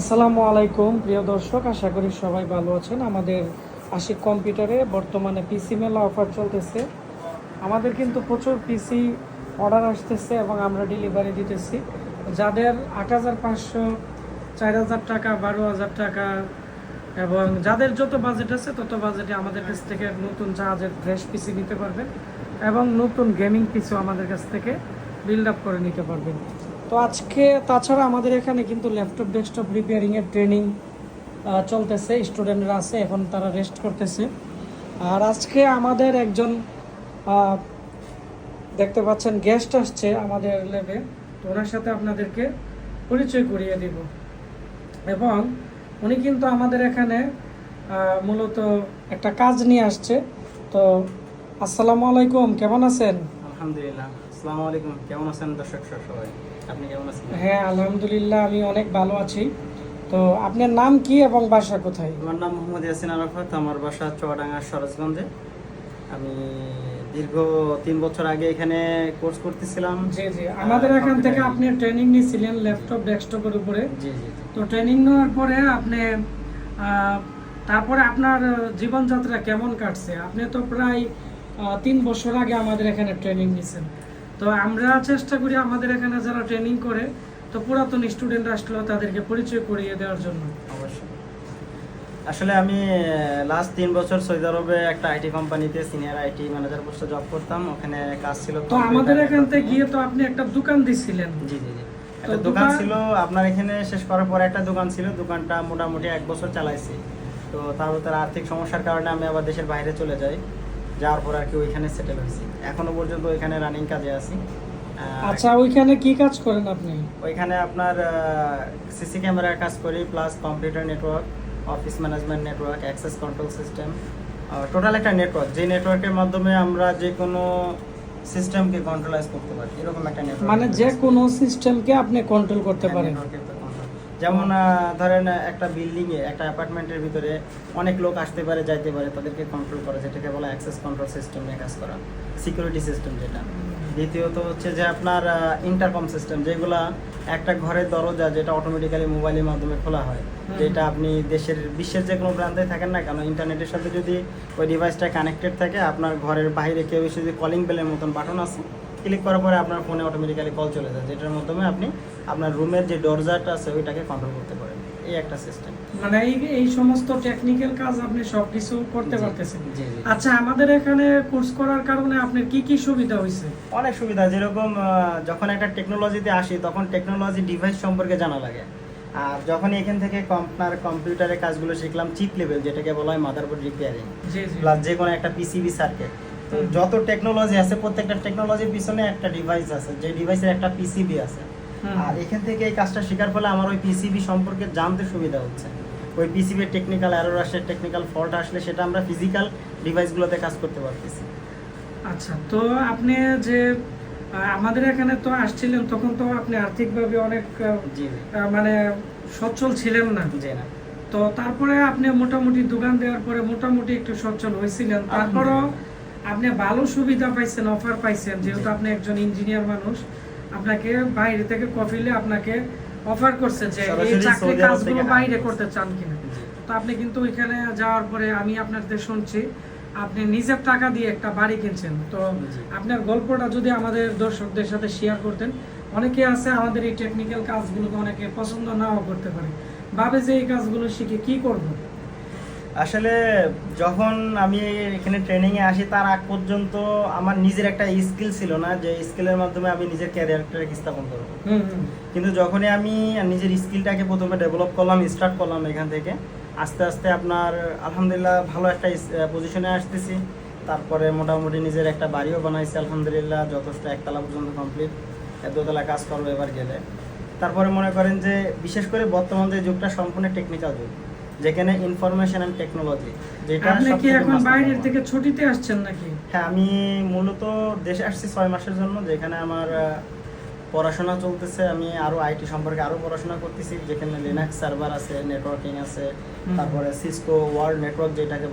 আসসালামু আলাইকুম, প্রিয় দর্শক, আশা করি সবাই ভালো আছেন। আমাদের আশিক কম্পিউটারে বর্তমানে পিসি মেলা অফার চলতেছে। আমাদের কিন্তু প্রচুর পিসি অর্ডার আসতেছে এবং আমরা ডেলিভারি দিতেছি। যাদের আট হাজার পাঁচশো, চার হাজার টাকা, বারো হাজার টাকা এবং যাদের যত বাজেট আছে, তত বাজেটে আমাদের কাছ থেকে নতুন জাহাজের ফ্রেশ পিসি নিতে পারবেন এবং নতুন গেমিং পিসিও আমাদের কাছ থেকে বিল্ড আপ করে নিতে পারবেন। তো আজকে তাছাড়া আমাদের এখানে কিন্তু ল্যাপটপ, ডেস্কটপ রিপেয়ারিংয়ের ট্রেনিং চলতেছে। স্টুডেন্টরা আছে, এখন তারা রেস্ট করতেছে। আর আজকে আমাদের একজন দেখতে পাচ্ছেন গেস্ট আসছে আমাদের ল্যাবে তো ওনার সাথে আপনাদেরকে পরিচয় করিয়ে দিব। এবং উনি কিন্তু আমাদের এখানে মূলত একটা কাজ নিয়ে আসছে। তো আসসালামু আলাইকুম, কেমন আছেন? আলহামদুলিল্লাহ। আসসালামু আলাইকুম। কেমন আছেন দর্শক সব সবাই? আপনি কেমন আছেন? হ্যাঁ আলহামদুলিল্লাহ আমি অনেক ভালো আছি। তো আপনার নাম কি এবং বাসা কোথায়? আমার নাম মোহাম্মদ ইয়াসিন আরাফাত আমার বাসা চুয়াডাঙ্গা সরোজগঞ্জে। আমি দীর্ঘ তিন বছর আগে এখানে কোর্স করতেছিলাম। জি জি। আমাদের এখান থেকে আপনি ট্রেনিং নিয়েছিলেন ল্যাপটপ ডেস্কটপের উপরে। জি জি। তো ট্রেনিং নেওয়ার পরে আপনি তারপরে আপনার জীবনযাত্রা কেমন কাটছে? আপনি তো প্রায় তিন বছর আগে আমাদের এখানে ট্রেনিং নিয়েছেন তো আমরা চেষ্টা করি আমাদের এখানে যারা ট্রেনিং করে তো পুরাতন স্টুডেন্ট আসলো তাদেরকে পরিচয় করিয়ে দেওয়ার জন্য। অবশ্যই। আসলে আমি লাস্ট তিন বছর সৌদি আরবে একটা আইটি কোম্পানিতে সিনিয়র আইটি ম্যানেজার পোস্টে জব করতাম। ওখানে কাজ ছিল তো আমাদের এখান থেকে গিয়ে তো আপনি একটা দোকান দিছিলেন। জি জি জি। একটা দোকান ছিল আপনার এখানে শেষ করার পর একটা দোকান ছিল। দোকানটা মোটামুটি এক বছর চালাইছি। তো তার তার আর্থিক সমস্যার কারণে আমি আবার দেশের বাইরে চলে যাই। যাওয়ার পর আর কি ওইখানে সেটেল হয়েছি। এখনও পর্যন্ত ওইখানে রানিং কাজে আছি। আচ্ছা ওইখানে কি কাজ করেন আপনি? ওইখানে আপনার সিসি ক্যামেরার কাজ করি plus computer network office management network access control system total একটা নেটওয়ার্ক যে নেটওয়ার্কের মাধ্যমে আমরা যে কোনো সিস্টেমকে কন্ট্রোলাইজ করতে পারি। এরকম একটা নেটওয়ার্ক মানে যে কোনো সিস্টেমকে আপনি কন্ট্রোল করতে হ্যাঁ, পারেন। যেমন ধরেন একটা বিল্ডিং এ একটা অ্যাপার্টমেন্টের ভিতরে অনেক লোক আসতে পারে যাইতে পারে তাদেরকে কন্ট্রোল করা যেটাকে বলা অ্যাক্সেস কন্ট্রোল সিস্টেম নিয়ে কাজ করা সিকিউরিটি সিস্টেম যেটা। দ্বিতীয়ত হচ্ছে যে আপনার ইন্টারকম সিস্টেম যেগুলা একটা ঘরের দরজা যেটা অটোমেটিক্যালি মোবাইলের মাধ্যমে খোলা হয় যেটা আপনি দেশের বিশ্বের যে কোনো প্রান্তে থাকেন না কেন ইন্টারনেটের সাথে যদি ওই ডিভাইসটা কানেক্টেড থাকে আপনার ঘরের বাইরে কেউ এসে যদি কলিং বেলের মতন বাটন আছে ক্লিক করার পরে আপনার ফোনে অটোমেটিক্যালি কল চলে যায় যেটার মাধ্যমে আপনি আপনার রুমের যে দরজাটা আছে ওইটাকে কন্ট্রোল করতে পারেন। এই একটা সিস্টেম মানে এই এই সমস্ত টেকনিক্যাল কাজ আপনি সবকিছু করতে পারতেছেন। আচ্ছা আমাদের এখানে কোর্স করার কারণে আপনার কি কি সুবিধা হয়েছে? অনেক সুবিধা যেরকম যখন একটা টেকনোলজিতে আসি তখন টেকনোলজি ডিভাইস সম্পর্কে জানা লাগে। আর যখন এখান থেকে আপনার কম্পিউটারের কাজগুলো শিখলাম চিপ লেভেল যেটাকে বলা হয় মাদারবোর্ড রিপেয়ারিং প্লাস যে কোনো একটা পিসিবি সার্কিট তো যত টেকনোলজি আছে প্রত্যেকটা টেকনোলজির পিছনে একটা ডিভাইস আছে যে ডিভাইসের একটা পিসিবি আছে। আর এখান থেকে এই কাজটা শেখার ফলে আমার ওই পিসিবি সম্পর্কে জানতে সুবিধা হচ্ছে। ওই পিসিবির টেকনিক্যাল এরর আসলে টেকনিক্যাল ফল্ট আসলে সেটা আমরা ফিজিক্যাল ডিভাইসগুলোতে কাজ করতে পারতেছি। আচ্ছা তো আপনি যে আমাদের এখানে তো আসছিলেন তখন তো আপনি আর্থিকভাবে অনেক মানে সচ্ছল ছিলেন না। জি না। তো তারপরে আপনি মোটামুটি দোকান দেওয়ার পরে মোটামুটি একটু সচ্ছল হয়েছিলেন। তারপরও আপনি ভালো সুবিধা পাইছেন অফার পাইছেন যেহেতু আপনি একজন ইঞ্জিনিয়ার মানুষ আপনাকে বাইরে থেকে কফিলে আপনাকে অফার করছে যে এই চাকরি কাজগুলো বাইরে করতে চান কিনা। তো আপনি কিন্তু ওইখানে যাওয়ার পরে আমি আপনাদের শুনছি আপনি নিজের টাকা দিয়ে একটা বাড়ি কিনছেন। তো আপনার গল্পটা যদি আমাদের দর্শকদের সাথে শেয়ার করতেন অনেকে আছে আমাদের এই টেকনিক্যাল কাজগুলোকে অনেকে পছন্দ নাও করতে পারে। ভাবে যে এই কাজগুলো শিখে কি করব? আসলে যখন আমি এখানে ট্রেনিং এ আসি তার আগ পর্যন্ত আমার নিজের একটা স্কিল ছিল না যে স্কিলের মাধ্যমে আমি নিজের ক্যারিয়ারটাকে স্থাপন করব। কিন্তু যখনই আমি নিজের স্কিলটাকে প্রথমে ডেভেলপ করলাম স্টার্ট করলাম এখান থেকে আস্তে আস্তে আপনার আলহামদুলিল্লাহ ভালো একটা পজিশনে আসতেছি। তারপরে মোটামুটি নিজের একটা বাড়িও বানাইছি আলহামদুলিল্লাহ যথেষ্ট একতলা পর্যন্ত কমপ্লিট দোতলা কাজ করব এবার গেলে। তারপরে মনে করেন যে বিশেষ করে বর্তমান যে যুগটা সম্পূর্ণ টেকনিক্যাল যুগ। যেখানে ইনফরমেশন এন্ড টেকনোলজি যেটা আপনি কি এখন বাইরের থেকে ছুটিতে আসছেন নাকি? হ্যাঁ আমি মূলত দেশে আসছি ছয় মাসের জন্য যেখানে আমার পড়াশোনা চলতেছে। আমি আরও আইটি সম্পর্কে আরও পড়াশোনা করতেছি যেখানে লিনাক্স সার্ভার আছে নেটওয়ার্কিং আছে তারপরে সিসকো ওয়ার্ল্ড নেটওয়ার্ক যেটাকে